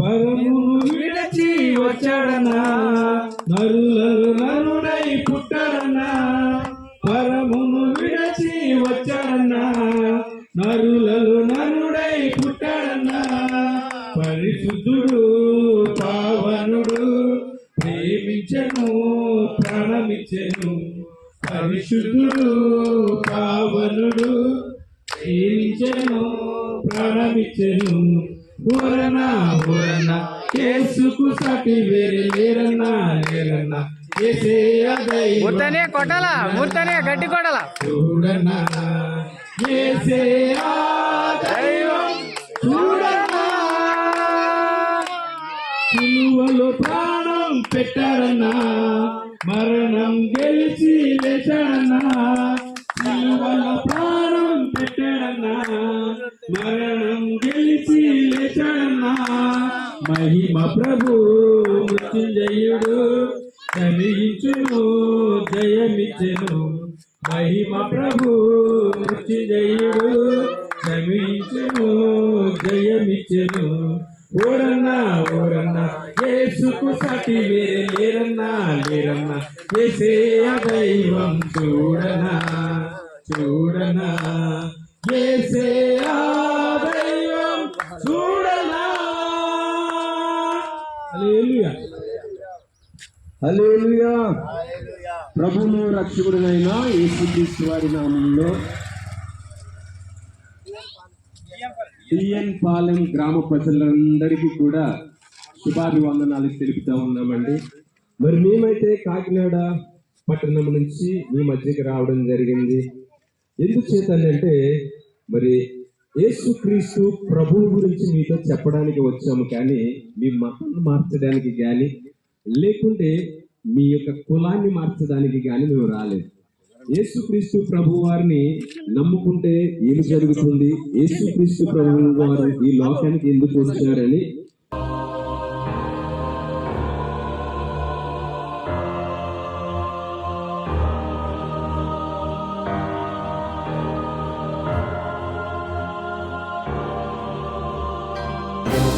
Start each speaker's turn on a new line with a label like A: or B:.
A: పరమును విడచి వచ్చాడనా నరులలో నరుడై పుట్టాడనా పరమును విడచి వచ్చాడనా నరులలో నరుడై పుట్టాడనా పరిశుద్ధుడు పావనుడు ప్రేమించను ప్రాణమిచ్చను. పరిశుద్ధుడు పావనుడు ప్రేమించను ప్రాణమిచ్చను. సటి వేరే లేరన్నా లేరన్నా.
B: ముత్తనే కొట్టాలా? ముత్తనే గట్టి కొట్టాలా?
A: చూడనా. ఏసే దైవం. చూడనా. సిలువలో ప్రాణం పెట్టారన్నా. మరణం గెలిచి లేచాడన్నా సిలువలో ప్రాణం పెట్టాడన్నా మరణం మహిమ ప్రభు మృత్యుంజయుడు జయించును జయమిచ్చును. మహిమ ప్రభు మృత్యుంజయుడు జయించును జయమిచ్చెను. ఓరన్నా ఓరన్నా యేసుకు సాటి వేరే లేరన్నా లేరన్నా ఏసే దైవం చూడనా చూడనా. ఏసే దైవం చూడనా
C: ప్రభువును రక్షకుడినైన యేసుక్రీస్తు వారి నామంలో టిఎన్ పాలెం గ్రామ ప్రజలందరికీ కూడా శుభాభివందనాలు తెలుపుతా ఉన్నామండి.
A: మరి మేమైతే కాకినాడ పట్టణం నుంచి మీ మధ్యకి రావడం జరిగింది. ఎందుచేతనంటే మరి యేసుక్రీస్తు ప్రభువు గురించి మీతో చెప్పడానికి వచ్చాము కానీ మీ మతాన్ని మార్చడానికి కానీ లేకుంటే మీ యొక్క కులాన్ని మార్చడానికి కానీ మేము రాలేదు. యేసుక్రీస్తు ప్రభు వారిని నమ్ముకుంటే ఏమి జరుగుతుంది? యేసుక్రీస్తు ప్రభు వారు ఈ లోకానికి ఎందుకు వచ్చారని Thank you.